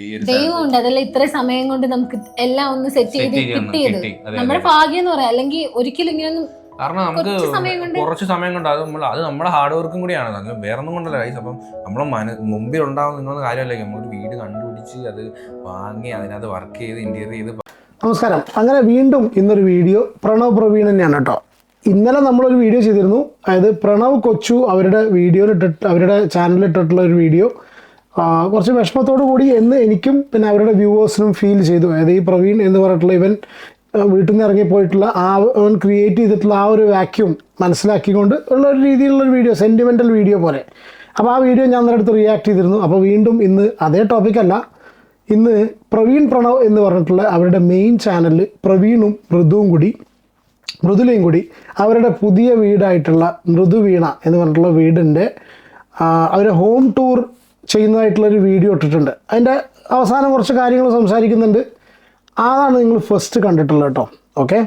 ഈ ഒരു ദൈവം ഉണ്ട് അതല്ല ഇത്ര സമയം കൊണ്ട് നമുക്ക് എല്ലാം ഒന്ന് സെറ്റ് ചെയ്ത് കിട്ടിയത്. കിട്ടി. നമ്മുടെ ഭാഗ്യം എന്ന് പറയാം. അല്ലെങ്കിൽ ഒരിക്കലും ഇങ്ങനെയൊന്നും കാരണം നമുക്ക് കുറച്ച് സമയം കൊണ്ട് കുറച്ച് സമയം കൊണ്ട് അത് നമ്മൾ അത് നമ്മുടെ ഹാർഡ് വർക്കും കൂടിയാണ്. അത് വേറെ ഒന്നും കൊണ്ടല്ല ഗൈസ് അപ്പം നമ്മളെ മന മുമ്പിൽ ഉണ്ടാവും നിങ്ങളൊന്നും കാര്യമല്ലേ? നമ്മളൊരു വീട് കണ്ടുപിടിച്ച് അത് വാങ്ങി അതിനകത്ത് വർക്ക് ചെയ്ത് ഇന്റീരിയർ ചെയ്ത് നമസ്കാരം. അങ്ങനെ വീണ്ടും ഇന്നൊരു വീഡിയോ പ്രണവ് പ്രവീൺ തന്നെയാണ് കേട്ടോ. ഇന്നലെ നമ്മളൊരു വീഡിയോ ചെയ്തിരുന്നു. അതായത് പ്രണവ് കൊച്ചു അവരുടെ വീഡിയോയിൽ ഇട്ടിട്ട് അവരുടെ ചാനലിൽ ഇട്ടിട്ടുള്ള ഒരു വീഡിയോ. കുറച്ച് വിഷമത്തോടു കൂടി എന്ന് എനിക്കും പിന്നെ അവരുടെ വ്യൂവേഴ്സിനും ഫീൽ ചെയ്തു. അതായത് ഈ പ്രവീൺ എന്ന് പറഞ്ഞിട്ടുള്ള ഇവൻ വീട്ടിൽ നിന്ന് ഇറങ്ങിപ്പോയിട്ടുള്ള ആ അവൻ ക്രിയേറ്റ് ചെയ്തിട്ടുള്ള ആ ഒരു വാക്യൂം മനസ്സിലാക്കിക്കൊണ്ട് ഉള്ള ഒരു രീതിയിലുള്ള ഒരു വീഡിയോ സെന്റിമെന്റൽ വീഡിയോ പോലെ. അപ്പോൾ ആ വീഡിയോ ഞാൻ അന്നേരം അടുത്ത് റിയാക്ട് ചെയ്തിരുന്നു. അപ്പോൾ വീണ്ടും ഇന്ന് അതേ ടോപ്പിക്കല്ല ഇന്ന് പ്രവീൺ പ്രണവ് എന്ന് പറഞ്ഞിട്ടുള്ള അവരുടെ മെയിൻ ചാനലിൽ പ്രവീണും മൃദുവും കൂടി മൃദുലയും കൂടി അവരുടെ പുതിയ വീടായിട്ടുള്ള മൃദുവീണ എന്ന് പറഞ്ഞിട്ടുള്ള വീടിന്റെ അവരുടെ ഹോം ടൂർ ചെയ്യുന്നതായിട്ടുള്ളൊരു വീഡിയോ ഇട്ടിട്ടുണ്ട്. അതിന്റെ അവസാനം കുറച്ച് കാര്യങ്ങൾ സംസാരിക്കുന്നുണ്ട്. അതാണ് നിങ്ങൾ ഫസ്റ്റ് കണ്ടിട്ടുള്ളത് കേട്ടോ. ഓക്കെ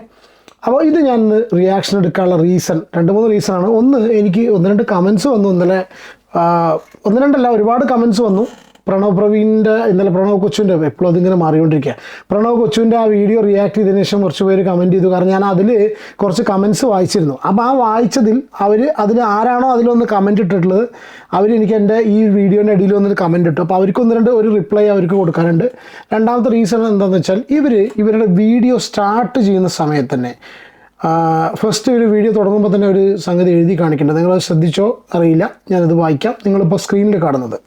അപ്പോൾ ഇത് ഞാൻ റിയാക്ഷൻ എടുക്കാനുള്ള റീസൺ രണ്ട് മൂന്ന് റീസണാണ് ഒന്ന് എനിക്ക് ഒന്ന് രണ്ട് കമൻസ് വന്നു. ഇന്നലെ ഒന്ന് രണ്ടല്ല ഒരുപാട് കമൻസ് വന്നു. പ്രണവ് പ്രവീണിന്റെ ഇന്നലെ പ്രണവ് കൊച്ചുവിന്റെ എപ്പോഴും അതിങ്ങനെ മാറിക്കൊണ്ടിരിക്കുക. പ്രണവ് കൊച്ചുവിന്റെ ആ വീഡിയോ റിയാക്ട് ചെയ്തതിനു ശേഷം കുറച്ച് പേര് കമന്റ് ചെയ്തു. കാരണം ഞാൻ അതിൽ കുറച്ച് കമൻസ് വായിച്ചിരുന്നു. അപ്പോൾ ആ വായിച്ചതിൽ അവർ അതിൽ ആരാണോ അതിലൊന്ന് കമന്റ് ഇട്ടിട്ടുള്ളത് അവർ എനിക്ക് എന്റെ ഈ വീഡിയോന്റെ അടിയിൽ വന്നൊരു കമന്റ് ഇട്ടു. അപ്പോൾ അവർക്ക് ഒന്ന് രണ്ട് ഒരു റിപ്ലൈ അവർക്ക് കൊടുക്കാനുണ്ട്. രണ്ടാമത്തെ റീസൺ എന്താണെന്ന് വെച്ചാൽ ഇവർ ഇവരുടെ വീഡിയോ സ്റ്റാർട്ട് ചെയ്യുന്ന സമയത്ത് തന്നെ ഫസ്റ്റ് ഒരു വീഡിയോ തുടങ്ങുമ്പോൾ തന്നെ ഒരു സംഗതി എഴുതി കാണിക്കേണ്ടത് നിങ്ങൾ ശ്രദ്ധിച്ചോ? അറിയില്ല. ഞാനത് വായിക്കാം. നിങ്ങളിപ്പോൾ സ്ക്രീനിൽ കാണുന്നത്.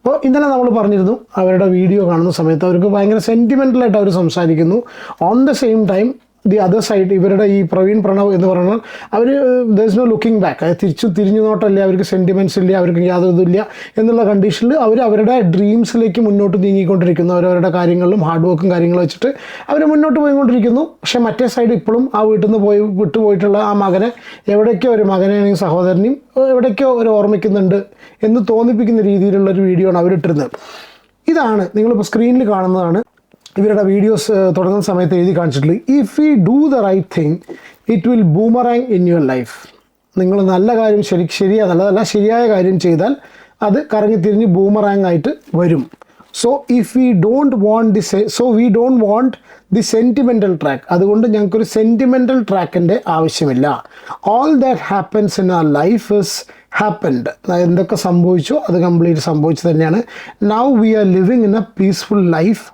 അപ്പോൾ ഇന്നലെ നമ്മൾ പറഞ്ഞിരുന്നു അവരുടെ വീഡിയോ കാണുന്ന സമയത്ത് അവർക്ക് ഭയങ്കര സെന്റിമെന്റലായിട്ട് അവർ സംസാരിക്കുന്നു. On the same time the other side ഇവരുടെ ഈ പ്രവീൺ പ്രണവ് എന്ന് പറയുന്നത് അവർ there is no looking back അതായത് തിരിച്ചു തിരിഞ്ഞു നോട്ടല്ല അവർക്ക് സെന്റിമെന്റ്സ് ഇല്ല അവർക്ക് യാതൊരു ഇതില്ല എന്നുള്ള കണ്ടീഷനിൽ അവർ അവരുടെ ഡ്രീംസിലേക്ക് മുന്നോട്ട് നീങ്ങിക്കൊണ്ടിരിക്കുന്നു. അവരവരുടെ കാര്യങ്ങളിലും ഹാർഡ് വർക്കും കാര്യങ്ങളും വെച്ചിട്ട് അവർ മുന്നോട്ട് പോയിക്കൊണ്ടിരിക്കുന്നു. പക്ഷേ മറ്റേ സൈഡ് ഇപ്പോഴും ആ വീട്ടിൽ നിന്ന് പോയി വിട്ടുപോയിട്ടുള്ള ആ മകനെ എവിടേക്കോ ഒരു മകനെയാണെങ്കിൽ സഹോദരനെയും എവിടേക്കോ ഒരു ഓർമ്മിക്കുന്നുണ്ട് എന്ന് തോന്നിപ്പിക്കുന്ന രീതിയിലുള്ള ഒരു വീഡിയോ ആണ് അവരിട്ടിരുന്നത്. ഇതാണ് നിങ്ങളിപ്പോൾ സ്ക്രീനിൽ കാണുന്നതാണ് ഇവരുടെ വീഡിയോസ് തുടങ്ങുന്ന സമയത്ത് എഴുതി കാണിച്ചിട്ടുള്ളത് if you do the right thing it will boomerang in your life നിങ്ങൾ നല്ല കാര്യം ശരി ശരിയാ നല്ലതല്ല ശരിയായ കാര്യം ചെയ്താൽ അത് കറങ്ങി തിരിഞ്ഞ് ബൂമറാങ് ആയിട്ട് വരും. So if we don't want the so we don't want the sentimental track അതുകൊണ്ട് ഞങ്ങൾക്കൊരു സെന്റിമെന്റൽ ട്രാക്കിന്റെ ആവശ്യമില്ല. All that happens in our life is happened എന്തൊക്കെ സംഭവിച്ചോ അത് കംപ്ലീറ്റ് സംഭവിച്ചു തന്നെയാണ്. Now we are living in a peaceful life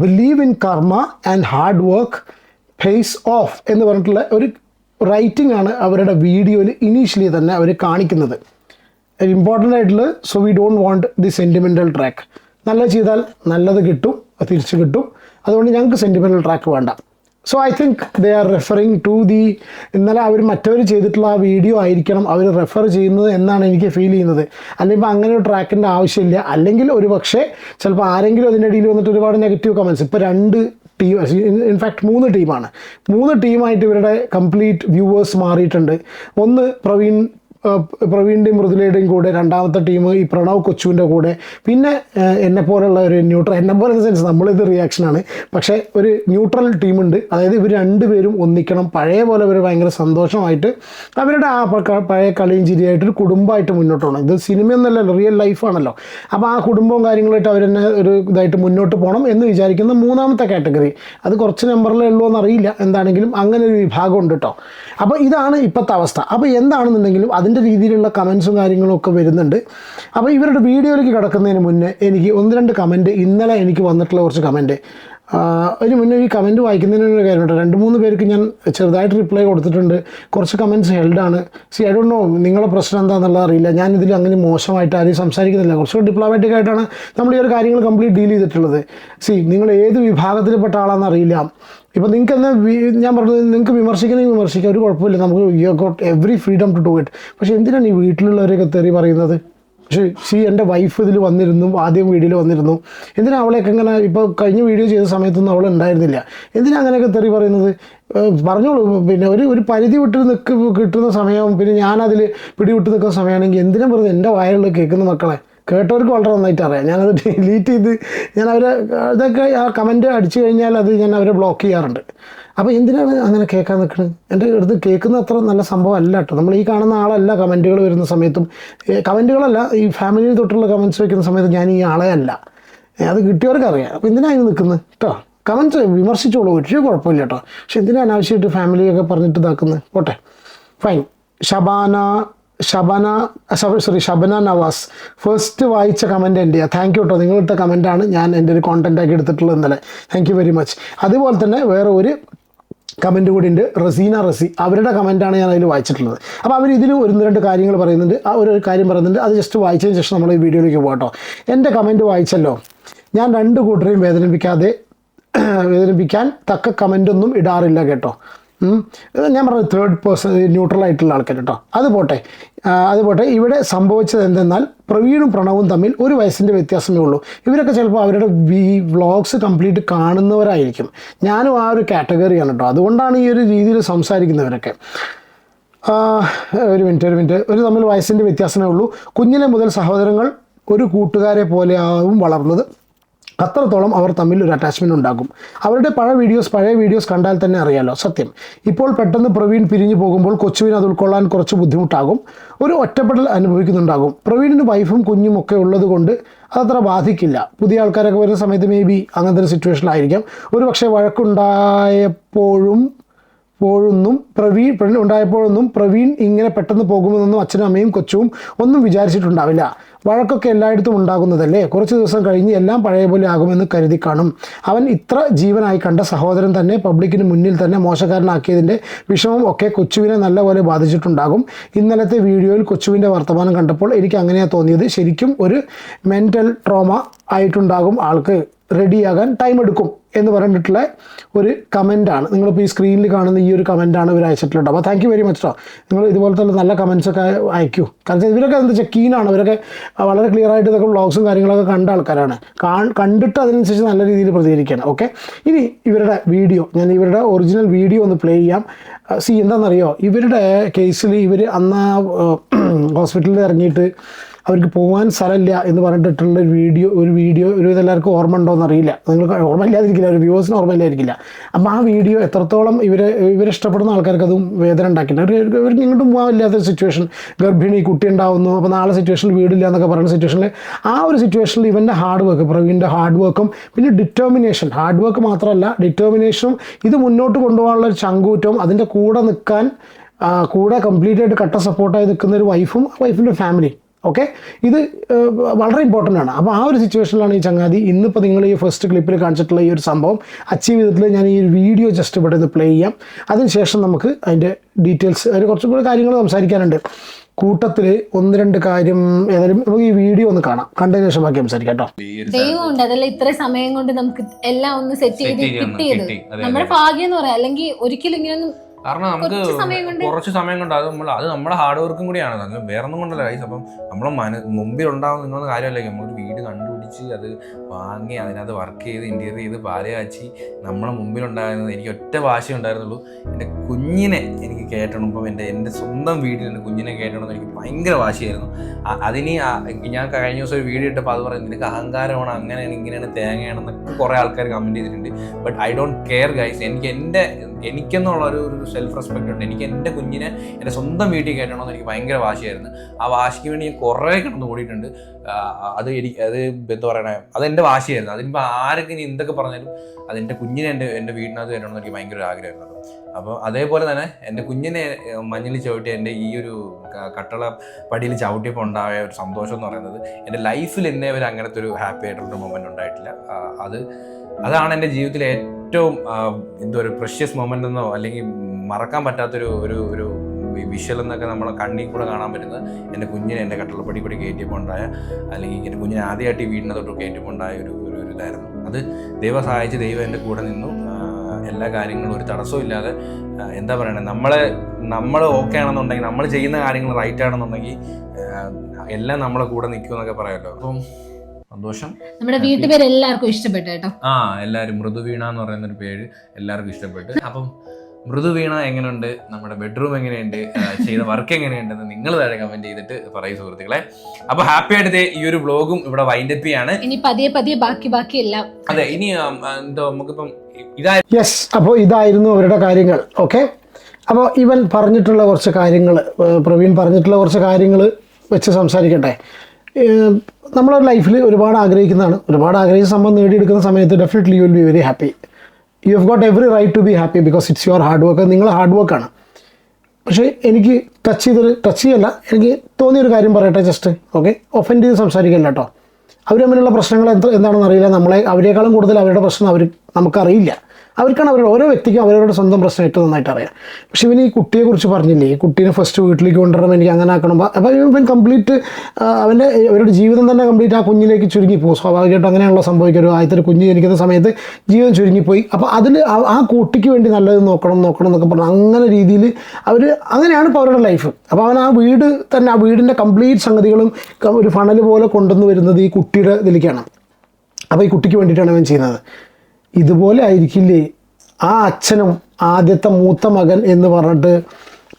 believe in karma and hard work face of എന്ന് പറഞ്ഞിട്ടുള്ള ഒരു റൈറ്റിംഗ് ആണ് അവരുടെ വീഡിയോയിൽ ഇനീഷ്യലി തന്നെ അവർ കാണിക്കുന്നത്. ഇമ്പോർട്ടന്റ് ആയിട്ടുള്ള so we don't want the sentimental track നല്ലത് ചെയ്താൽ നല്ലത് കിട്ടും തിരിച്ചു കിട്ടും. അതുകൊണ്ട് ഞങ്ങൾക്ക് സെന്റിമെന്റൽ ട്രാക്ക് വേണ്ട. So I think they are referring to the ഇന്നലെ അവർ മറ്റവർ ചെയ്തിട്ടുള്ള ആ വീഡിയോ ആയിരിക്കണം അവർ റെഫർ ചെയ്യുന്നത് എന്നാണ് എനിക്ക് ഫീൽ ചെയ്യുന്നത്. അല്ലെങ്കിൽ അങ്ങനെ ഒരു ട്രാക്കിന്റെ ആവശ്യമില്ല. അല്ലെങ്കിൽ ഒരു പക്ഷേ ചിലപ്പോൾ ആരെങ്കിലും അതിന്റെ ഇടയിൽ വന്നിട്ട് ഒരുപാട് നെഗറ്റീവ് കമൻസ് ഇപ്പോൾ രണ്ട് ടീം ഇൻഫാക്ട് മൂന്ന് ടീമാണ് മൂന്ന് ടീമായിട്ട് ഇവരുടെ കംപ്ലീറ്റ് വ്യൂവേഴ്സ് മാറിയിട്ടുണ്ട്. ഒന്ന് പ്രവീൺ പ്രവീണിന്റെയും മൃദുലയുടെയും കൂടെ രണ്ടാമത്തെ ടീം ഈ പ്രണവ് കൊച്ചുവിന്റെ കൂടെ. പിന്നെ എന്നെ പോലെയുള്ള ഒരു ന്യൂട്രൽ എന്നെ പോലെ സെൻസ് നമ്മളിത് റിയാക്ഷനാണ് പക്ഷേ ഒരു ന്യൂട്രൽ ടീമുണ്ട് അതായത് ഇവർ രണ്ടുപേരും ഒന്നിക്കണം. പഴയ പോലെ ഇവർ ഭയങ്കര സന്തോഷമായിട്ട് അവരുടെ ആ പഴയ കളിയും ചിരിയായിട്ട് ഒരു കുടുംബമായിട്ട് മുന്നോട്ട് പോകണം ഇത് സിനിമയൊന്നല്ലല്ലോ റിയൽ ലൈഫാണല്ലോ അപ്പോൾ ആ കുടുംബവും കാര്യങ്ങളായിട്ട് അവർ തന്നെ ഒരു ഇതായിട്ട് മുന്നോട്ട് പോകണം എന്ന് വിചാരിക്കുന്ന മൂന്നാമത്തെ കാറ്റഗറി അത് കുറച്ച് നമ്പറിലേ ഉള്ളൂ എന്നറിയില്ല എന്താണെങ്കിലും അങ്ങനെ ഒരു വിഭാഗം ഉണ്ട് കേട്ടോ അപ്പോൾ ഇതാണ് ഇപ്പോഴത്തെ അവസ്ഥ. അപ്പോൾ എന്താണെന്നുണ്ടെങ്കിലും അതിന്റെ രീതിയിലുള്ള കമൻസും കാര്യങ്ങളും ഒക്കെ വരുന്നുണ്ട്. അപ്പോൾ ഇവരുടെ വീഡിയോയിലേക്ക് കിടക്കുന്നതിന് മുന്നേ എനിക്ക് ഒന്ന് രണ്ട് കമന്റ് ഇന്നലെ എനിക്ക് വന്നിട്ടുള്ള കുറച്ച് കമന്റ് അതിന് മുന്നേ ഈ കമന്റ് വായിക്കുന്നതിന് ഒരു കാര്യമുണ്ട് രണ്ട് മൂന്ന് പേർക്ക് ഞാൻ ചെറുതായിട്ട് റിപ്ലൈ കൊടുത്തിട്ടുണ്ട്. കുറച്ച് കമന്റ്സ് ഹെൽഡാണ് സി ഐ ഡോണ്ട് നോ നിങ്ങളുടെ പ്രശ്നം എന്താണെന്നുള്ളത് അറിയില്ല. ഞാൻ അങ്ങനെ മോശമായിട്ട് ആരെയും സംസാരിക്കുന്നില്ല. കുറച്ച് ഡിപ്ലോമാറ്റിക് ആയിട്ടാണ് നമ്മൾ ഈ ഒരു കാര്യങ്ങൾ കംപ്ലീറ്റ് ഡീൽ ചെയ്തിട്ടുള്ളത്. സി നിങ്ങൾ ഏത് വിഭാഗത്തിൽപ്പെട്ട ആളാണെന്ന് അറിയില്ല. ഇപ്പം നിങ്ങൾക്ക് എന്നെ ഞാൻ പറഞ്ഞത് നിങ്ങൾക്ക് വിമർശിക്കണമെങ്കിൽ വിമർശിക്കാം. ഒരു കുഴപ്പമില്ല. നമുക്ക് you got every freedom to do it പക്ഷേ എന്തിനാണ് ഈ വീട്ടിലുള്ളവരെയൊക്കെ തെറി പറയുന്നത്? പക്ഷേ സി എന്റെ വൈഫ് ഇതിൽ വന്നിരുന്നു ആദ്യം വീഡിയോയിൽ വന്നിരുന്നു. എന്തിനാ അവളെയൊക്കെ ഇങ്ങനെ ഇപ്പോൾ കഴിഞ്ഞ വീഡിയോ ചെയ്ത സമയത്തൊന്നും അവൾ ഉണ്ടായിരുന്നില്ല? എന്തിനാ അങ്ങനെയൊക്കെ തെറി പറയുന്നത്? പറഞ്ഞോളൂ. പിന്നെ ഒരു ഒരു പരിധി വിട്ട് നിൽക്ക് കിട്ടുന്ന സമയം പിന്നെ ഞാനതിൽ പിടിവിട്ട് നിൽക്കുന്ന സമയമാണെങ്കിൽ എന്തിനാ വെറുതെ എന്റെ വായുള്ള കേൾക്കുന്ന മക്കളെ? കേട്ടവർക്ക് വളരെ നന്നായിട്ട് അറിയാം. ഞാനത് ഡിലീറ്റ് ചെയ്ത് ഞാൻ അവരെ അതൊക്കെ ആ കമന്റ് അടിച്ചു കഴിഞ്ഞാൽ അത് ഞാൻ അവരെ ബ്ലോക്ക് ചെയ്യാറുണ്ട്. അപ്പോൾ എന്തിനാണ് അങ്ങനെ കേൾക്കാൻ നിൽക്കുന്നത് എന്റെ അടുത്ത് കേൾക്കുന്ന അത്ര നല്ല സംഭവം അല്ല കേട്ടോ. നമ്മൾ ഈ കാണുന്ന ആളല്ല കമന്റുകൾ വരുന്ന സമയത്തും. കമന്റുകളല്ല ഈ ഫാമിലിയിൽ തൊട്ടുള്ള കമന്റ്സ് വയ്ക്കുന്ന സമയത്ത് ഞാൻ ഈ ആളെ അല്ല. അത് കിട്ടിയവർക്ക് അറിയാം. അപ്പോൾ എന്തിനാണ് അതിന് നിൽക്കുന്നത് കേട്ടോ കമൻസ് വിമർശിച്ചോളൂ. ഒരു കുഴപ്പമില്ല കേട്ടോ പക്ഷെ എന്തിനാണ് അനാവശ്യമായിട്ട് ഫാമിലിയൊക്കെ പറഞ്ഞിട്ട് ഇതാക്കുന്നത് പോട്ടെ. Fine Shabana Shabana sorry Shabana Navas first വായിച്ച കമന്റ് എന്റെ താങ്ക് യു കേട്ടോ നിങ്ങളിട്ട കമന്റാണ് ഞാൻ എന്റെ ഒരു കോണ്ടന്റ് ആക്കി എടുത്തിട്ടുള്ളത് ഇന്നലെ. താങ്ക് യു വെരി മച്ച് അതുപോലെ തന്നെ വേറെ ഒരു കമന്റ് കൂടി ഉണ്ട്. റസീന റസി. അവരുടെ കമന്റാണ് ഞാൻ അതിൽ വായിച്ചിട്ടുള്ളത്. അപ്പോൾ അവർ ഇതിൽ ഒരു രണ്ട് കാര്യങ്ങൾ പറയുന്നുണ്ട്. ആ ഒരു കാര്യം പറയുന്നുണ്ട്. അത് ജസ്റ്റ് വായിച്ചതിന് ശേഷം നമ്മൾ ഈ വീഡിയോയിലേക്ക് പോകട്ടോ എന്റെ കമന്റ് വായിച്ചല്ലോ. ഞാൻ രണ്ട് കൂട്ടരെയും വേദനിപ്പിക്കാതെ വേദനിപ്പിക്കാൻ തക്ക കമന്റൊന്നും ഇടാറില്ല കേട്ടോ. ഞാൻ പറഞ്ഞത് തേർഡ് പേഴ്സൺ ന്യൂട്രൽ ആയിട്ടുള്ള ആൾക്കാർ കേട്ടോ അത് പോട്ടെ. ആ, അത് പോട്ടെ. ഇവിടെ സംഭവിച്ചത് എന്തെന്നാൽ പ്രവീണും പ്രണവും തമ്മിൽ ഒരു വയസ്സിന്റെ വ്യത്യാസമേ ഉള്ളൂ. ഇവരൊക്കെ ചിലപ്പോൾ അവരുടെ വി വ്ളോഗ്സ് കംപ്ലീറ്റ് കാണുന്നവരായിരിക്കും. ഞാനും ആ ഒരു കാറ്റഗറിയാണ് കേട്ടോ അതുകൊണ്ടാണ് ഈ ഒരു രീതിയിൽ സംസാരിക്കുന്നവരൊക്കെ. ഒരു മിനിറ്റ് ഒരു മിനിറ്റ് ഒരു തമ്മിൽ വയസ്സിന്റെ വ്യത്യാസമേ ഉള്ളൂ. കുഞ്ഞിലെ മുതൽ സഹോദരങ്ങൾ ഒരു കൂട്ടുകാരെ പോലെയാവും വളർന്നത്. അത്രത്തോളം അവർ തമ്മിൽ ഒരു അറ്റാച്ച്മെന്റ് ഉണ്ടാകും അവരുടെ പഴയ വീഡിയോസ് പഴയ വീഡിയോസ് കണ്ടാൽ തന്നെ അറിയാലോ സത്യം. ഇപ്പോൾ പെട്ടെന്ന് പ്രവീൺ പിരിഞ്ഞു പോകുമ്പോൾ കൊച്ചുവിന് അത് ഉൾക്കൊള്ളാൻ കുറച്ച് ബുദ്ധിമുട്ടാകും. ഒരു ഒറ്റപ്പെടൽ അനുഭവിക്കുന്നുണ്ടാകും. പ്രവീണിന് വൈഫും കുഞ്ഞും ഒക്കെ ഉള്ളത് കൊണ്ട് അതത്ര ബാധിക്കില്ല. പുതിയ ആൾക്കാരൊക്കെ വരുന്ന സമയത്ത് മേ ബി അങ്ങനത്തെ ഒരു സിറ്റുവേഷനിലായിരിക്കാം ഒരു പക്ഷേ വഴക്കുണ്ടായപ്പോഴും പോഴൊന്നും പ്രവീൺ ഉണ്ടായപ്പോഴൊന്നും പ്രവീൺ ഇങ്ങനെ പെട്ടെന്ന് പോകുമെന്നൊന്നും അച്ഛനും അമ്മയും കൊച്ചും ഒന്നും വിചാരിച്ചിട്ടുണ്ടാവില്ല. വഴക്കൊക്കെ എല്ലായിടത്തും ഉണ്ടാകുന്നതല്ലേ? കുറച്ച് ദിവസം കഴിഞ്ഞ് എല്ലാം പഴയ പോലെ ആകുമെന്ന് കരുതി കാണും. അവൻ ഇത്ര ജീവനായി കണ്ട സഹോദരൻ തന്നെ പബ്ലിക്കിന് മുന്നിൽ തന്നെ മോശക്കാരനാക്കിയതിന്റെ വിഷമം ഒക്കെ കൊച്ചുവിനെ നല്ലപോലെ ബാധിച്ചിട്ടുണ്ടാകും. ഇന്നലത്തെ വീഡിയോയിൽ കൊച്ചുവിന്റെ വർത്തമാനം കണ്ടപ്പോൾ എനിക്ക് അങ്ങനെയാണ് തോന്നിയത്. ശരിക്കും ഒരു മെന്റൽ ട്രോമ ആയിട്ടുണ്ടാകും. ആൾക്ക് റെഡിയാകാൻ ടൈം എടുക്കും എന്ന് പറഞ്ഞിട്ടുള്ള ഒരു കമന്റാണ് നിങ്ങളിപ്പോൾ ഈ സ്ക്രീനിൽ കാണുന്ന ഈ ഒരു കമന്റാണ് ഇവർ അയച്ചിട്ടുള്ളത്. അപ്പോൾ താങ്ക് യു വെരി മച്ച് കേട്ടോ നിങ്ങൾ ഇതുപോലത്തെ നല്ല കമൻസ് ഒക്കെ അയക്കൂ. കാരണം ഇവരൊക്കെ എന്താ വെച്ചാൽ കീനാണ് ഇവരൊക്കെ വളരെ ക്ലിയർ ആയിട്ട് ഇതൊക്കെ വ്ളോഗ്സും കാര്യങ്ങളൊക്കെ കണ്ട ആൾക്കാരാണ്. കണ്ടിട്ട് അതിനനുസരിച്ച് നല്ല രീതിയിൽ പ്രതികരിക്കണം. ഓക്കെ ഇനി ഇവരുടെ വീഡിയോ ഞാൻ ഇവരുടെ ഒറിജിനൽ വീഡിയോ ഒന്ന് പ്ലേ ചെയ്യാം. സി എന്താണെന്നറിയോ? ഇവരുടെ കേസിൽ ഇവർ അന്ന് ഹോസ്പിറ്റലിൽ ഇറങ്ങിയിട്ട് അവർക്ക് പോകാൻ സ്ഥലമില്ല എന്ന് പറഞ്ഞിട്ടുള്ള ഒരു വീഡിയോ ഒരു വീഡിയോ ഒരു ഇതെല്ലാവർക്കും ഓർമ്മ ഉണ്ടോയെന്ന് അറിയില്ല. നിങ്ങൾക്ക് ഓർമ്മ ഇല്ലാതിരിക്കില്ല ഒരു വ്യൂവേഴ്സിന് ഓർമ്മ ഇല്ലായിരിക്കില്ല അപ്പം ആ വീഡിയോ എത്രത്തോളം ഇവരെ ഇഷ്ടപ്പെടുന്ന ആൾക്കാർക്ക് അതും വേദന ഉണ്ടാക്കില്ല അവർ അവർക്ക് ഇങ്ങോട്ടും പോകാനില്ലാത്ത സിറ്റുവേഷൻ ഗർഭിണി കുട്ടി ഉണ്ടാവുന്നു അപ്പോൾ നാളെ സിറ്റുവേഷനിൽ വീടില്ല എന്നൊക്കെ പറയുന്ന സിറ്റുവേഷനിൽ ആ ഒരു സിറ്റുവേഷനിൽ ഇവന്റെ ഹാർഡ് വർക്ക് പ്രവീണിന്റെ ഹാർഡ് വർക്കും പിന്നെ ഡിറ്റർമിനേഷൻ ഹാർഡ് വർക്ക് മാത്രമല്ല ഡിറ്റർമിനേഷനും ഇത് മുന്നോട്ട് കൊണ്ടുപോകാനുള്ള ഒരു ചങ്കൂറ്റവും അതിന്റെ കൂടെ നിൽക്കാൻ കൂടെ കംപ്ലീറ്റ് ആയിട്ട് കട്ട സപ്പോർട്ടായി നിൽക്കുന്ന ഒരു വൈഫും വൈഫിന്റെ ഫാമിലി ഓക്കെ ഇത് വളരെ ഇമ്പോർട്ടന്റ് ആണ്. അപ്പോൾ ആ ഒരു സിറ്റുവേഷനിലാണ് ഈ ചങ്ങാതി ഇന്നിപ്പോൾ നിങ്ങൾ ഈ ഫസ്റ്റ് ക്ലിപ്പിൽ കാണിച്ചിട്ടുള്ള ഈ ഒരു സംഭവം അച്ചീവ് ചെയ്തിട്ടുള്ള ഞാൻ ഈ ഒരു വീഡിയോ ജസ്റ്റ് ഇവിടെ നിന്ന് പ്ലേ ചെയ്യാം. അതിനുശേഷം നമുക്ക് അതിന്റെ ഡീറ്റെയിൽസ് അതിന് കുറച്ചും കൂടി കാര്യങ്ങൾ സംസാരിക്കാനുണ്ട്. കൂട്ടത്തിൽ ഒന്ന് രണ്ട് കാര്യം ഏതായാലും നമുക്ക് ഈ വീഡിയോ ഒന്ന് കാണാം. കണ്ടതിന് ശേഷം ബാക്കി സംസാരിക്കാം കേട്ടോ. ദൈവമുണ്ട് അതല്ല ഇത്ര സമയം കൊണ്ട് നമുക്ക് എല്ലാം ഒന്ന് സെറ്റ് ചെയ്ത് കിട്ടിയത് നമ്മുടെ ഭാഗ്യം എന്ന് പറയാം. അല്ലെങ്കിൽ ഒരിക്കലും ഇങ്ങനെയൊന്നും കാരണം നമുക്ക് കുറച്ച് സമയം കൊണ്ട് അത് നമ്മൾ അത് നമ്മുടെ ഹാർഡ് വർക്കും കൂടിയാണ്. അത് വേറെ ഒന്നും കൊണ്ടല്ല ഗൈസ് അപ്പം നമ്മളെ മന മുമ്പിൽ ഉണ്ടാവുന്ന നിങ്ങളുടെ കാര്യമല്ലേ? നമ്മളൊരു വീട് കണ്ടുപിടിച്ച് അത് വാങ്ങി അതിനകത്ത് വർക്ക് ചെയ്ത് ഇന്റീരിയർ ചെയ്ത് പാൽ കാച്ചി നമ്മളെ മുമ്പിൽ ഉണ്ടായിരുന്നത് എനിക്ക് ഒറ്റ വാശി ഉണ്ടായിരുന്നുള്ളൂ. എന്റെ കുഞ്ഞിനെ എനിക്ക് കയറ്റണം ഇപ്പം എന്റെ എന്റെ സ്വന്തം വീട്ടിൽ എന്റെ കുഞ്ഞിനെ കയറ്റണം എന്ന് എനിക്ക് ഭയങ്കര വാശിയായിരുന്നു. അതിന് ഞാൻ കഴിഞ്ഞ ദിവസം ഒരു വീഡിയോ ഇട്ടപ്പോൾ അത് പറഞ്ഞു നിനക്ക് അഹങ്കാരമാണ്? അങ്ങനെയാണ് ഇങ്ങനെയാണ് തേങ്ങയാണെന്നൊക്കെ കുറേ ആൾക്കാർ കമന്റ് ചെയ്തിട്ടുണ്ട്. But I don't care guys എനിക്ക് എന്റെ എനിക്കെന്നുള്ള ഒരു ഒരു സെൽഫ് റെസ്പെക്ട് ഉണ്ട്. എനിക്ക് എന്റെ കുഞ്ഞിനെ എന്റെ സ്വന്തം വീട്ടിൽ കയറ്റണമെന്ന് എനിക്ക് ഭയങ്കര വാശിയായിരുന്നു. ആ വാശിക്ക് വേണ്ടി ഞാൻ കുറേ കിടന്ന് ഓടിയിട്ടുണ്ട്. അത് എനിക്ക് അത് എന്താ പറയണേ അത് എന്റെ വാശിയായിരുന്നു. അതിനിപ്പോൾ ആരൊക്കെ ഇനി എന്തൊക്കെ പറഞ്ഞാലും അത് എന്റെ കുഞ്ഞിനെ എന്റെ എന്റെ വീടിനകത്ത് കയറ്റണമെന്ന് എനിക്ക് ഭയങ്കര ഒരു ആഗ്രഹമായിരുന്നു. അപ്പോൾ അതേപോലെ തന്നെ എന്റെ കുഞ്ഞിനെ മഞ്ഞിൽ ചവിട്ടി എന്റെ ഈ ഒരു കട്ടള പടിയിൽ ചവിട്ടിയപ്പോൾ ഉണ്ടായ ഒരു സന്തോഷം എന്ന് പറയുന്നത് എന്റെ ലൈഫിൽ എന്നെ ഒരു അങ്ങനത്തെ ഒരു ഹാപ്പി ആയിട്ടുള്ള മൊമെന്റ് ഉണ്ടായിട്ടില്ല. അത് അതാണ് എന്റെ ജീവിതത്തിലെ ഏറ്റവും എന്തോ ഒരു പ്രഷ്യസ് മൊമെന്റ് എന്നോ അല്ലെങ്കിൽ മറക്കാൻ പറ്റാത്തൊരു ഒരു ഒരു വിഷ്വൽ എന്നൊക്കെ നമ്മളെ കണ്ണിൽ കൂടെ കാണാൻ പറ്റുന്നത് എന്റെ കുഞ്ഞിനെ എന്റെ കട്ടളപ്പടി കൂടി കയറ്റിയപ്പോൾ ഉണ്ടായ അല്ലെങ്കിൽ എന്റെ കുഞ്ഞിനെ ആദ്യമായിട്ട് വീടിനെ തൊട്ട് കയറ്റിയപ്പോൾ ഉണ്ടായ ഒരു ഒരു ഇതായിരുന്നു. അത് ദൈവം സഹായിച്ച് ദൈവം എന്റെ കൂടെ നിന്നു. എല്ലാ കാര്യങ്ങളും ഒരു തടസ്സവും ഇല്ലാതെ എന്താ പറയണേ നമ്മളെ നമ്മൾ ഓക്കെ ആണെന്നുണ്ടെങ്കിൽ നമ്മൾ ചെയ്യുന്ന കാര്യങ്ങൾ റൈറ്റ് ആണെന്നുണ്ടെങ്കിൽ എല്ലാം നമ്മളെ കൂടെ നിൽക്കുമെന്നൊക്കെ പറയാമല്ലോ അപ്പം സന്തോഷം. നമ്മുടെ വീട്ടുപേര് എല്ലാവർക്കും ഇഷ്ടപ്പെട്ടു കേട്ടോ. ആ എല്ലാവരും മൃദുവീണ എന്ന് പറയുന്ന ഒരു പേര് എല്ലാവർക്കും ഇഷ്ടപ്പെട്ടു. അപ്പം മൃദുവീണ എങ്ങനെയുണ്ട് നമ്മുടെ ബെഡ്റൂം എങ്ങനെയുണ്ട്? ചെയ്ത വർക്ക് എങ്ങനെയുണ്ടെന്ന് നിങ്ങൾ താഴെ കമന്റ് ചെയ്തിട്ട് പറയും സുഹൃത്തുക്കളെ. അപ്പൊ ഹാപ്പി ആയിട്ട് ദേ ഈ ഒരു വ്ലോഗും ഇവിടെ വൈൻഡ് അപ്പ് ചെയ്യാണ്. ഇനി പതിയെ പതിയെ ബാക്കി ബാക്കി എല്ലാം. അതെ ഇനി എന്തോ നമുക്കിപ്പം ഇതാ യെസ് അപ്പോൾ ഇതായിരുന്നു അവരുടെ കാര്യങ്ങൾ ഓക്കെ അപ്പോൾ ഇവൻ പറഞ്ഞിട്ടുള്ള കുറച്ച് കാര്യങ്ങൾ പ്രവീൺ പറഞ്ഞിട്ടുള്ള കുറച്ച് കാര്യങ്ങൾ വെച്ച് സംസാരിക്കട്ടെ? നമ്മുടെ ലൈഫിൽ ഒരുപാട് ആഗ്രഹിക്കുന്നതാണ്. ഒരുപാട് ആഗ്രഹിച്ച സംഭവം നേടിയെടുക്കുന്ന സമയത്ത് definitely you will be very happy you have got every right to be happy because it's your hard work നിങ്ങൾ ഹാർഡ് വർക്കാണ് പക്ഷേ എനിക്ക് ടച്ച് ചെയ്തൊരു ടച്ച് ചെയ്യല്ല. എനിക്ക് തോന്നിയൊരു കാര്യം പറയട്ടെ ജസ്റ്റ് ഓക്കെ ഒഫൻഡ് ചെയ്ത് സംസാരിക്കില്ല കേട്ടോ അവർ തമ്മിലുള്ള പ്രശ്നങ്ങൾ എന്ത് എന്താണെന്ന് അറിയില്ല. നമ്മളെ അവരെക്കാളും കൂടുതൽ അവരുടെ പ്രശ്നം അവർ നമുക്കറിയില്ല. അവർക്കാണ് അവരുടെ ഓരോ വ്യക്തിക്കും അവരവരുടെ സ്വന്തം പ്രശ്നം ഏറ്റവും നന്നായിട്ട് അറിയാം. പക്ഷെ ഇവൻ ഈ കുട്ടിയെ കുട്ടിയെക്കുറിച്ച് പറഞ്ഞില്ലേ? ഈ കുട്ടീനെ ഫസ്റ്റ് വീട്ടിലേക്ക് കൊണ്ടുവരണം എനിക്ക് അങ്ങനെ ആക്കണം. അപ്പോൾ ഇവൻ കംപ്ലീറ്റ് അവന്റെ അവരുടെ ജീവിതം തന്നെ കംപ്ലീറ്റ് ആ കുഞ്ഞിലേക്ക് ചുരുങ്ങിപ്പോകും സ്വാഭാവികമായിട്ടും അങ്ങനെയാണല്ലോ സംഭവിക്കുക. ആദ്യത്തെ ഒരു കുഞ്ഞ് ജനിക്കുന്ന സമയത്ത് ജീവിതം ചുരുങ്ങിപ്പോയി. അപ്പോൾ അതിൽ ആ കുട്ടിക്ക് വേണ്ടി നല്ലത് നോക്കണം നോക്കണം എന്നൊക്കെ പറഞ്ഞു അങ്ങനെ രീതിയിൽ അവർ അങ്ങനെയാണ് ഇപ്പോൾ അവരുടെ ലൈഫ് അപ്പോൾ അവൻ ആ വീട് തന്നെ ആ വീടിന്റെ കംപ്ലീറ്റ് സംഗതികളും ഒരു ഫണൽ പോലെ കൊണ്ടുവന്ന് വരുന്നത് ഈ കുട്ടിയുടെ ഇതിലേക്കാണ്. അപ്പോൾ ഈ കുട്ടിക്ക് വേണ്ടിയിട്ടാണ് അവൻ ചെയ്യുന്നത്. ഇതുപോലെ ആയിരിക്കില്ലേ? ആ അച്ഛനും ആദ്യത്തെ മൂത്ത മകൻ എന്ന് പറഞ്ഞിട്ട്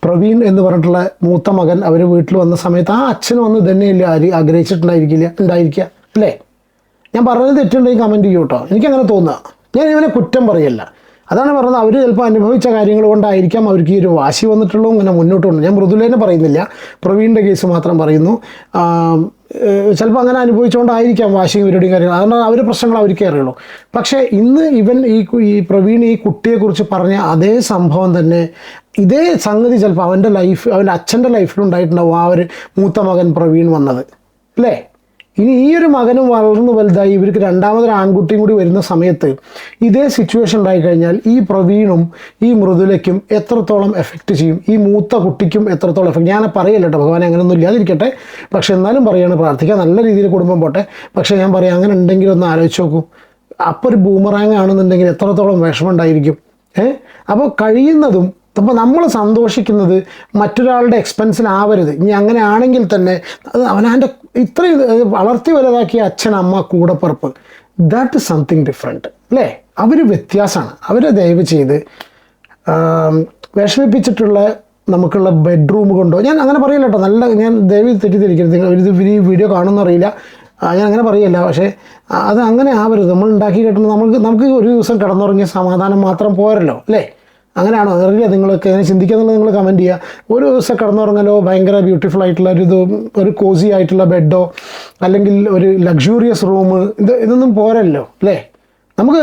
പ്രവീൺ എന്ന് പറഞ്ഞിട്ടുള്ള മൂത്ത മകൻ അവർ വീട്ടിൽ വന്ന സമയത്ത് ആ അച്ഛൻ വന്ന് തന്നെയല്ലേ ആര് ആഗ്രഹിച്ചിട്ടുണ്ടായിരിക്കില്ല ഉണ്ടായിരിക്കുക അല്ലേ? ഞാൻ പറഞ്ഞത് തെറ്റുണ്ടെങ്കിൽ കമന്റ് ചെയ്യൂ കേട്ടോ എനിക്കങ്ങനെ തോന്നുക ഞാൻ ഇവനെ കുറ്റം പറയല്ല. അതാണ് പറഞ്ഞത്. അവർ ചിലപ്പോൾ അനുഭവിച്ച കാര്യങ്ങൾ കൊണ്ടായിരിക്കാം അവർക്ക് ഈ ഒരു വാശി വന്നിട്ടുള്ളൂ ഇങ്ങനെ മുന്നോട്ട് കൊണ്ട് ഞാൻ മൃദുലേനെ പറയുന്നില്ല. പ്രവീണിന്റെ കേസ് മാത്രം പറയുന്നു. ചിലപ്പോൾ അങ്ങനെ അനുഭവിച്ചുകൊണ്ടായിരിക്കാം വാശിയും ഇവരുടെയും കാര്യങ്ങൾ അതുകൊണ്ടാണ് അവർ പ്രശ്നങ്ങൾ അവർക്കേ അറിയുള്ളൂ. പക്ഷേ ഇന്ന് ഇവൻ ഈ ഈ പ്രവീൺ ഈ കുട്ടിയെക്കുറിച്ച് പറഞ്ഞ അതേ സംഭവം തന്നെ ഇതേ സംഗതി ചിലപ്പോൾ അവന്റെ ലൈഫ് അവന്റെ അച്ഛന്റെ ലൈഫിലുണ്ടായിട്ടുണ്ടാവും ആ ഒരു മൂത്ത മകൻ പ്രവീൺ വന്നത്. അല്ലേ? ഇനി ഈ ഒരു മകനും വളർന്നു വലുതായി ഇവർക്ക് രണ്ടാമതൊരു ആൺകുട്ടിയും കൂടി വരുന്ന സമയത്ത് ഇതേ സിറ്റുവേഷൻ ഉണ്ടായി കഴിഞ്ഞാൽ ഈ പ്രവീണും ഈ മൃദുലയ്ക്കും എത്രത്തോളം എഫക്റ്റ് ചെയ്യും? ഈ മൂത്ത കുട്ടിക്കും എത്രത്തോളം എഫക്റ്റ് ഞാൻ പറയല്ല കേട്ടോ ഭഗവാൻ അങ്ങനെയൊന്നും ഇല്ലാതിരിക്കട്ടെ. പക്ഷെ എന്നാലും പറയാണ് പ്രാർത്ഥിക്കുക നല്ല രീതിയിൽ കുടുംബം പോട്ടെ. പക്ഷേ ഞാൻ പറയാം അങ്ങനെ ഉണ്ടെങ്കിൽ ഒന്ന് ആലോചിച്ച് നോക്കൂ. അപ്പോൾ ഒരു ബൂമറാങ് ആണെന്നുണ്ടെങ്കിൽ എത്രത്തോളം വിഷമം ഉണ്ടായിരിക്കും. ഏഹ് അപ്പോൾ കഴിയുന്നതും അപ്പോൾ നമ്മൾ സന്തോഷിക്കുന്നത് മറ്റൊരാളുടെ എക്സ്പെൻസിനാവരുത് ഇനി അങ്ങനെ ആണെങ്കിൽ തന്നെ അത് അവനവന്റെ ഇത്രയും വളർത്തി വലുതാക്കിയ അച്ഛൻ അമ്മ കൂടപ്പുറപ്പ് ദാറ്റ് ഇസ് സംതിങ് ഡിഫറെന്റ് അല്ലേ? അവർ വ്യത്യാസമാണ്. അവരെ ദയവ് ചെയ്ത് വിഷമിപ്പിച്ചിട്ടുള്ള നമുക്കുള്ള ബെഡ്റൂം കൊണ്ടോ ഞാൻ അങ്ങനെ പറയില്ല കേട്ടോ. നല്ല ഞാൻ ദയവ് തെറ്റിദ്ധരിക്കരുത്. നിങ്ങൾ ഇത് വീഡിയോ കാണുമെന്ന് അറിയില്ല. ഞാൻ അങ്ങനെ പറയല്ല. പക്ഷേ അത് അങ്ങനെ ആവരുത്. നമ്മൾ ഉണ്ടാക്കി കിട്ടുന്നത് നമുക്ക് നമുക്ക് ഒരു ദിവസം കിടന്നുറങ്ങിയ സമാധാനം മാത്രം പോരല്ലോ. അല്ലേ? അങ്ങനെയാണോ? അറിയില്ല നിങ്ങളൊക്കെ? അങ്ങനെ ചിന്തിക്കുന്നുള്ളത് നിങ്ങൾ കമന്റ് ചെയ്യുക. ഒരു ദിവസം കിടന്നുറങ്ങലോ ഭയങ്കര ബ്യൂട്ടിഫുൾ ആയിട്ടുള്ള ഒരു ഇത് ഒരു കോസി ആയിട്ടുള്ള ബെഡോ അല്ലെങ്കിൽ ഒരു ലക്ഷൂറിയസ് റൂം ഇത് ഇതൊന്നും പോരല്ലോ അല്ലേ? നമുക്ക്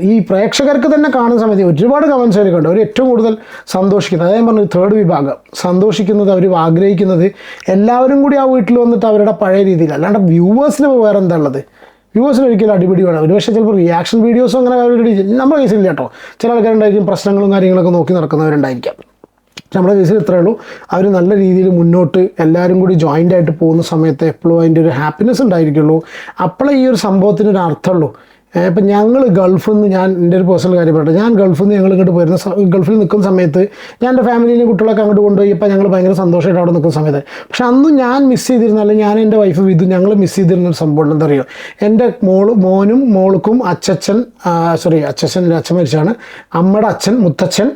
ഈ പ്രേക്ഷകർക്ക് തന്നെ കാണുന്ന സമയത്ത് ഒരുപാട് കമൻസ് കണ്ടു അവർ ഏറ്റവും കൂടുതൽ സന്തോഷിക്കുന്നത്. അതായത് പറഞ്ഞ തേർഡ് വിഭാഗം. സന്തോഷിക്കുന്നത് അവർ ആഗ്രഹിക്കുന്നത് എല്ലാവരും കൂടി ആ വീട്ടിൽ വന്നിട്ട് അവരുടെ പഴയ രീതിയിൽ അല്ലാണ്ട് വ്യൂവേഴ്സിന് വേറെ എന്താ ഉള്ളത്? വ്യൂവേഴ്സിന് ഒരിക്കലും അടിപിടി വേണം. ഒരു പക്ഷേ ചിലപ്പോൾ റിയാക്ഷൻ വീഡിയോസും അങ്ങനെ നമ്മുടെ കേസിൽ കേട്ടോ. ചില ആൾക്കാരുണ്ടായിരിക്കും പ്രശ്നങ്ങളും കാര്യങ്ങളൊക്കെ നോക്കി നടക്കുന്നവരുണ്ടായിരിക്കാം. നമ്മുടെ കേസിൽ ഇത്രയേ ഉള്ളൂ. അവർ നല്ല രീതിയിൽ മുന്നോട്ട് എല്ലാവരും കൂടി ജോയിന്റ് ആയിട്ട് പോകുന്ന സമയത്ത് എപ്പോഴും അതിന്റെ ഒരു ഹാപ്പിനെസ് ഉണ്ടായിരിക്കുള്ളൂ. അപ്പോഴേ ഈ ഒരു സംഭവത്തിന് ഒരു അർത്ഥമുള്ളൂ. ഇപ്പം ഞങ്ങൾ ഗൾഫിൽ നിന്ന് ഞാൻ എന്റെ ഒരു പേഴ്സണൽ കാര്യം പറയട്ടെ. ഞാൻ ഗൾഫിൽ നിന്ന് ഞങ്ങൾ ഇങ്ങോട്ട് വരുന്ന ഗൾഫിൽ നിൽക്കുന്ന സമയത്ത് ഞാൻ എന്റെ ഫാമിലിയിലെ കുട്ടികളൊക്കെ അങ്ങോട്ട് കൊണ്ടുപോയി. ഇപ്പം ഞങ്ങൾ ഭയങ്കര സന്തോഷമായിട്ട് അവിടെ നിൽക്കുന്ന സമയത്ത്. പക്ഷെ അന്ന് ഞാൻ മിസ് ചെയ്തിരുന്ന അല്ലെങ്കിൽ ഞാൻ എന്റെ വൈഫ് വിധു ഞങ്ങൾ മിസ് ചെയ്തിരുന്ന ഒരു സംഭവം എന്താ എന്റെ മോൾ മോനും മോൾക്കും അച്ചച്ചൻ സോറി അച്ഛൻ അച്ഛൻ മരിച്ചാണ് അമ്മയുടെ അച്ഛൻ മുത്തച്ഛൻ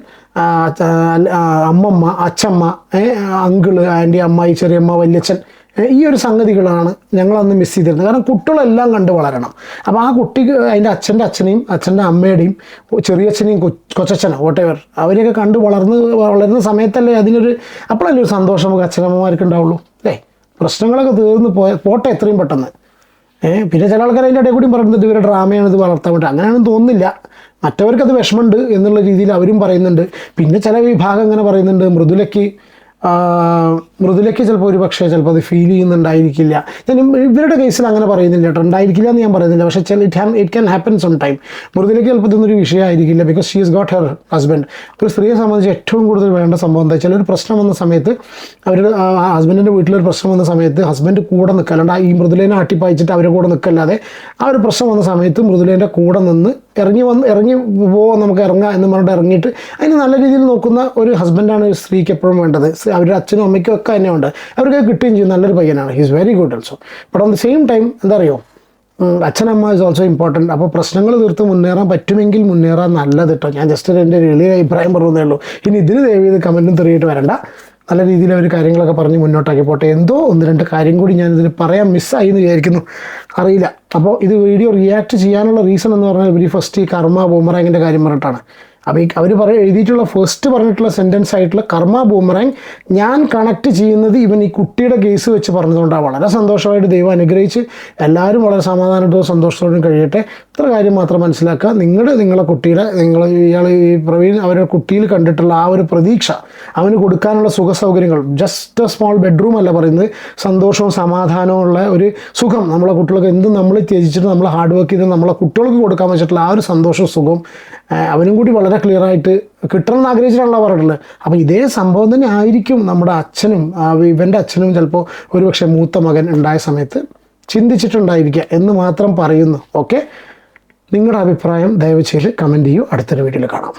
അമ്മമ്മ അച്ചമ്മ ഏ, അങ്കിൾ ആന്റി അമ്മായി ചെറിയമ്മ വല്യച്ഛൻ ഈ ഒരു സംഗതികളാണ് ഞങ്ങളന്ന് മിസ് ചെയ്തിരുന്നത്. കാരണം കുട്ടികളെല്ലാം കണ്ട് വളരണം. അപ്പോൾ ആ കുട്ടിക്ക് അതിന്റെ അച്ഛന്റെ അച്ഛനെയും അച്ഛന്റെ അമ്മയുടെയും ചെറിയച്ഛനെയും കൊ- കൊച്ചച്ഛനോ വോട്ടെവർ അവരെയൊക്കെ കണ്ട് വളർന്ന് വളരുന്ന സമയത്തല്ലേ അതിനൊരു അപ്പോഴല്ലേ ഒരു സന്തോഷം നമുക്ക് അച്ഛനമ്മമാർക്ക് ഉണ്ടാവുള്ളൂ. അല്ലേ? പ്രശ്നങ്ങളൊക്കെ തീർന്ന് പോയ പോട്ടെ എത്രയും പെട്ടെന്ന്. ഏഹ് പിന്നെ ചില ആൾക്കാർ അതിന്റെ ഇടയിൽ കൂടി പറയുന്നുണ്ട് ഇവരുടെ ഡ്രാമയാണ് ഇത് വളർത്താൻ വേണ്ടി. അങ്ങനെയാണെന്ന് തോന്നുന്നില്ല. മറ്റവർക്കത് വിഷമമുണ്ട് എന്നുള്ള രീതിയിൽ അവരും പറയുന്നുണ്ട്. പിന്നെ ചില വിഭാഗം ഇങ്ങനെ പറയുന്നുണ്ട് മൃദുലയ്ക്ക് മൃദുലയ്ക്ക് ചിലപ്പോൾ ഒരു പക്ഷേ ചിലപ്പോൾ അത് ഫീൽ ചെയ്യുന്നുണ്ടായിരിക്കില്ല. ഞാൻ ഇവരുടെ കേസിൽ അങ്ങനെ പറയുന്നില്ല കേട്ടോ. ഉണ്ടായിരിക്കില്ല എന്ന് ഞാൻ പറയുന്നില്ല. പക്ഷേ ചില it has it can happen some time മൃദുലയ്ക്ക് ചിലപ്പോൾ ഇതൊന്നൊരു വിഷയമായിരിക്കില്ല because she is got her husband ഒരു സ്ത്രീയെ സംബന്ധിച്ച് ഏറ്റവും കൂടുതൽ വേണ്ട സംഭവം എന്താ വെച്ചാൽ ഒരു പ്രശ്നം വന്ന സമയത്ത് അവരുടെ ഹസ്ബൻഡിന്റെ വീട്ടിലൊരു പ്രശ്നം വന്ന സമയത്ത് ഹസ്ബൻഡ് കൂടെ നിൽക്കുക അല്ലാണ്ട് ഈ മൃദുലേനെ അട്ടിപ്പായിച്ചിട്ട് അവരുടെ കൂടെ നിൽക്കല്ലാതെ ആ ഒരു പ്രശ്നം വന്ന സമയത്ത് മൃദുലേന്റെ കൂടെ നിന്ന് ഇറങ്ങി വന്ന് ഇറങ്ങി പോവാൻ നമുക്ക് ഇറങ്ങാം എന്ന് പറഞ്ഞിട്ട് ഇറങ്ങിയിട്ട് അതിന് നല്ല രീതിയിൽ നോക്കുന്ന ഒരു ഹസ്ബൻഡാണ് ഒരു സ്ത്രീക്ക് എപ്പോഴും വേണ്ടത്. അവരുടെ അച്ഛനും അമ്മയ്ക്കും ഒക്കെ തന്നെ ഉണ്ട് അവർക്ക് കിട്ടുകയും ചെയ്യും. നല്ലൊരു പയ്യനാണ്. He's very good also but on the same time എന്താ അറിയോ അച്ഛനമ്മ ഇസ് ഓൾസോ ഇമ്പോർട്ടന്റ് അപ്പോൾ പ്രശ്നങ്ങൾ തീർത്ത് മുന്നേറാൻ പറ്റുമെങ്കിൽ മുന്നേറാൻ നല്ലത് കേട്ടോ ഞാൻ ജസ്റ്റ് എന്റെ ഒരു എളിയ അഭിപ്രായം പറഞ്ഞതേ ഉള്ളൂ. ഇനി ഇതിന് ദയവ് ചെയ്ത് കമന്റും തെറിയിട്ട് വരണ്ട. നല്ല രീതിയിൽ അവർ കാര്യങ്ങളൊക്കെ പറഞ്ഞ് മുന്നോട്ടാക്കി പോട്ടെ. എന്തോ ഒന്ന് രണ്ട് കാര്യം കൂടി ഞാനിതിൽ പറയാൻ മിസ്സായി എന്ന് വിചാരിക്കുന്നു. അറിയില്ല. അപ്പോൾ ഇത് വീഡിയോ റിയാക്ട് ചെയ്യാനുള്ള റീസൺ എന്ന് പറഞ്ഞാൽ ഇവർ ഫസ്റ്റ് ഈ കർമ്മ ബൂമറാങ്ങിന്റെ കാര്യം പറഞ്ഞിട്ടാണ്. അപ്പോൾ ഈ അവർ പറയും എഴുതിയിട്ടുള്ള ഫസ്റ്റ് പറഞ്ഞിട്ടുള്ള സെന്റൻസ് ആയിട്ടുള്ള കർമ്മ ബൂമറാങ് ഞാൻ കണക്ട് ചെയ്യുന്നത് ഇവൻ ഈ കുട്ടിയുടെ കേസ് വെച്ച് പറഞ്ഞതുകൊണ്ടാണ് വളരെ സന്തോഷമായിട്ട് ദൈവം അനുഗ്രഹിച്ച് എല്ലാവരും വളരെ സമാധാനത്തോടും സന്തോഷത്തോടും കഴിയട്ടെ. ഇത്ര കാര്യം മാത്രം മനസ്സിലാക്കുക? നിങ്ങളുടെ നിങ്ങളെ കുട്ടിയുടെ നിങ്ങൾ ഇയാൾ ഈ പ്രവീൺ അവരുടെ കുട്ടിയിൽ കണ്ടിട്ടുള്ള ആ ഒരു പ്രതീക്ഷ അവന് കൊടുക്കാനുള്ള സുഖ സൗകര്യങ്ങൾ ജസ്റ്റ് എ സ്മോൾ ബെഡ്റൂം അല്ല പറയുന്നത് സന്തോഷവും സമാധാനവും ഉള്ള ഒരു സുഖം. നമ്മളെ കുട്ടികൾക്ക് എന്തും നമ്മൾ ത്യജിച്ചിട്ട് നമ്മൾ ഹാർഡ് വർക്ക് ചെയ്ത് നമ്മളെ കുട്ടികൾക്ക് കൊടുക്കാൻ വെച്ചിട്ടുള്ള ആ ഒരു സന്തോഷവും സുഖവും ആ, അവനും കൂടി വളരെ ക്ലിയർ ആയിട്ട് കിട്ടണം എന്ന് ആഗ്രഹിച്ചിട്ടാണല്ലോ പറഞ്ഞിട്ടുള്ളത്. അപ്പോൾ ഇതേ സംഭവം തന്നെ ആയിരിക്കും നമ്മുടെ അച്ഛനും ഇവന്റെ അച്ഛനും ചിലപ്പോൾ ഒരുപക്ഷെ മൂത്ത മകൻ ഉണ്ടായ സമയത്ത് ചിന്തിച്ചിട്ടുണ്ടായിരിക്കുക എന്ന് മാത്രം പറയുന്നു. ഓക്കെ നിങ്ങളുടെ അഭിപ്രായം ദയവ് ചെയ്ത് കമന്റ് ചെയ്യൂ. അടുത്തൊരു വീഡിയോയിൽ കാണാം.